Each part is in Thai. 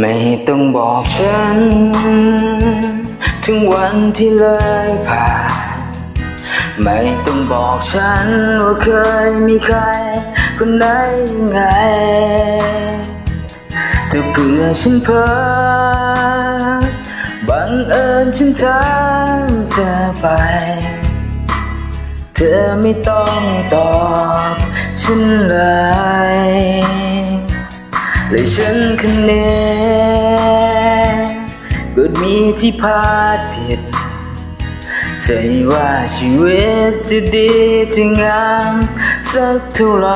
ไม่ต้องบอกฉัน ถึงวันที่เลยผ่าน ไม่ต้องบอกฉัน ว่าเคยมีใคร คนไหนยังไงแต่เผื่อฉันเพ้อบังเอิญฉันทำเธอไป เธอไม่ต้องตอบฉันเลย เลยฉันคะเนนก็มีที่พลาดผิดใช่ว่าชีวิตจะดีจะงามสักเท่าไหร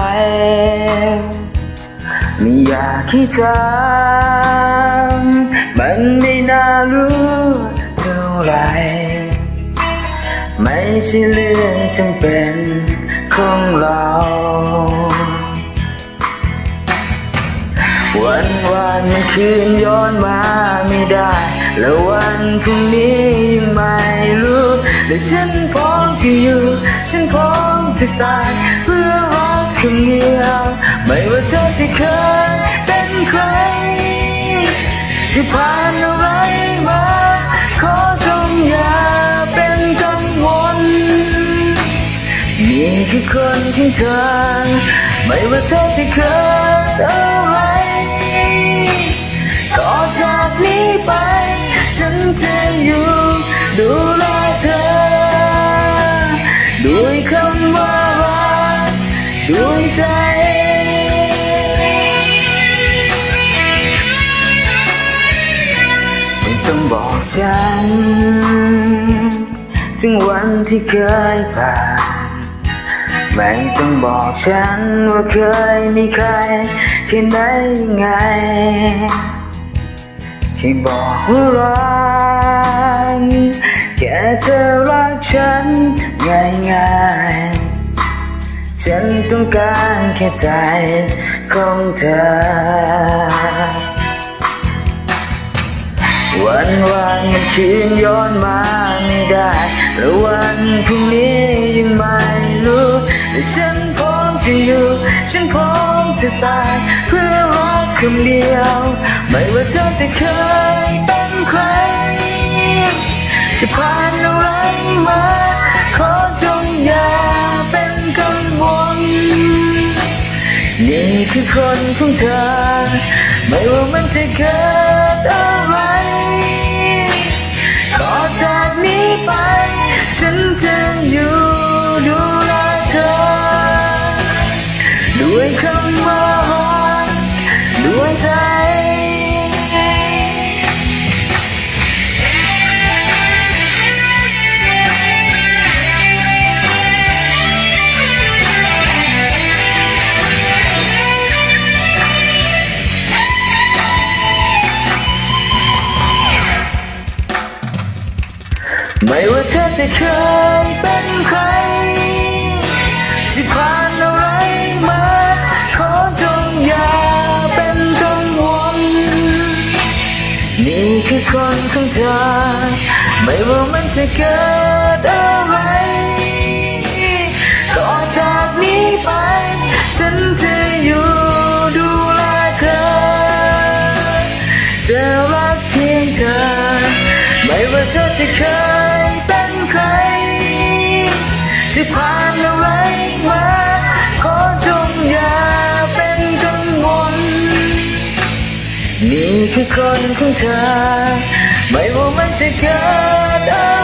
ไม่อยากให้ถามมันไม่น่ารู้เท่าไรไม่ใช่เรื่องจำเป็นของเรา คืนย้อนมาไม่ได้ แล้ววันพรุ่งนี้ยังไม่รู้แต่ฉันพร้อมจะอยู่ ฉันพร้อมจะตายเพื่อรักคำเดียวไม่ว่าเธอจะเคยเป็นใครที่ผ่านอะไรมา ขอจงอย่าเป็นกังวลนี่คือคนของเธอ ไม่ว่าเธอจะเคยอะไร ฉันจะอยู่ ดูแลเธอ ด้วยคำว่ารักด้วยใจไม่ต้องบอกฉัน ถึงวันที่เคยผ่านไม่ต้องบอกฉันว่าเคยมีใครแค่ไหนยังไง แค่บอกว่ารักแค่เธอรักฉันง่ายง่ายๆฉันต้องการแค่ใจของเธอ วันวานมันคืนย้อนมาไม่ได้แล้ววันพรุ่งนี้ยังไม่รู้แต่ฉันพร้อมจะอยู่ ฉันพร้อม จะตายเพื่อรักคำเดียว ไม่ว่าเธอจะเคยเป็นใคร จะผ่านอะไรมา ขอจงอย่าเป็นกังวลนี่คือคนของเธอ ไม่ว่ามันจะเกิดอะไรต่อจากนี้ไป ฉันจะอยู่ ไม่ว่าเธอจะเคยเป็นใคร ที่ผ่านอะไรมาขอจงอย่าเป็นกังวลนี่คือคนของเธอ ไม่ว่ามันจะเกิดอะไรต่อจากนี้ไป ฉันจะอยู่ดูแลเธอจะรักเพียงเธอ ไม่ว่าเธอจะเคยเป็นใคร จะผ่านอะไรมา ขอจงอย่าเป็นกังวลนี่คือคนของเธอ ไม่ว่ามันจะเกิดอะไร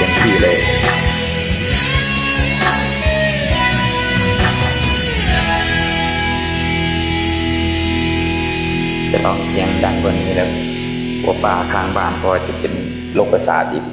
เต็มที่เลยจะต้องเสียงดังกว่านี้แล้วกลัวป่าข้างบ้านก็จะเป็นโรคประสาทอีก